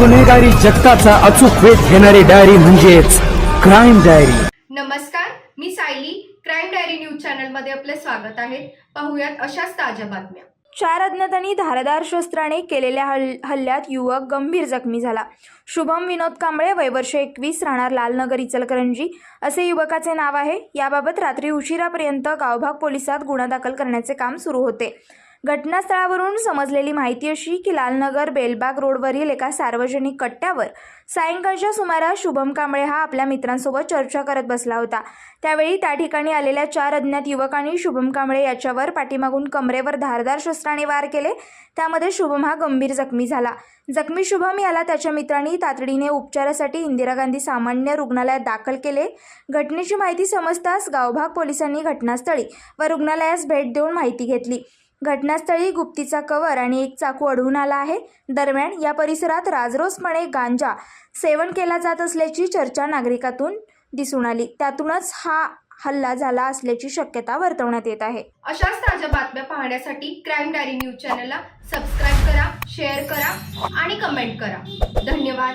गुन्हेगारी जगताचा अचूक वेध घेणारी डायरी म्हणजेच क्राईम डायरी नमस्कार मी सायली. क्राईम डायरी न्यूज चॅनलमध्ये आपले स्वागत आहे. पाहुयात अशाच ताज्या बातम्या. चार अज्ञातांनी धारदार शस्त्राने केलेल्या हल हल्ल्यात युवक गंभीर जखमी झाला. शुभम विनोद कांबळे वयवर्ष एकवीस राहणार लालनगर इचलकरंजी. असे युवकाचे नाव आहे. याबाबत रात्री उशिरापर्यंत गावभाग पोलिसात गुन्हा दाखल करण्याचे काम सुरू होते. घटनास्थळावरून समजलेली माहिती अशी की लालनगर बेलबाग रोडवरील एका सार्वजनिक कट्ट्यावर सायंकाळच्या सुमारास शुभम कांबळे हा आपल्या मित्रांसोबत चर्चा करत बसला होता. त्यावेळी त्या ठिकाणी आलेल्या चार अज्ञात युवकांनी शुभम कांबळे याच्यावर पाठीमागून कमरेवर धारदार शस्त्राने वार केले. त्यामध्ये शुभम हा गंभीर जखमी झाला. जखमी शुभम याला त्याच्या मित्रांनी तातडीने उपचारासाठी इंदिरा गांधी सामान्य रुग्णालयात दाखल केले. घटनेची माहिती समजताच गावभाग पोलिसांनी घटनास्थळी व रुग्णालयास भेट देऊन माहिती घेतली. घटनास्थळी गुप्तीचा कवर आणि एक चाकू आढळून आला आहे. दरम्यान या परिसरात राजरोसपणे गांजा सेवन केला जात असल्याची चर्चा नागरिकातून दिसून आली. त्यातूनच हा हल्ला झाला असल्याची शक्यता वर्तवण्यात येत आहे. अशाच ताज्या बातम्या पाहण्यासाठी क्राईम डायरी न्यूज चॅनलला सबस्क्राईब करा शेअर करा आणि कमेंट करा. धन्यवाद.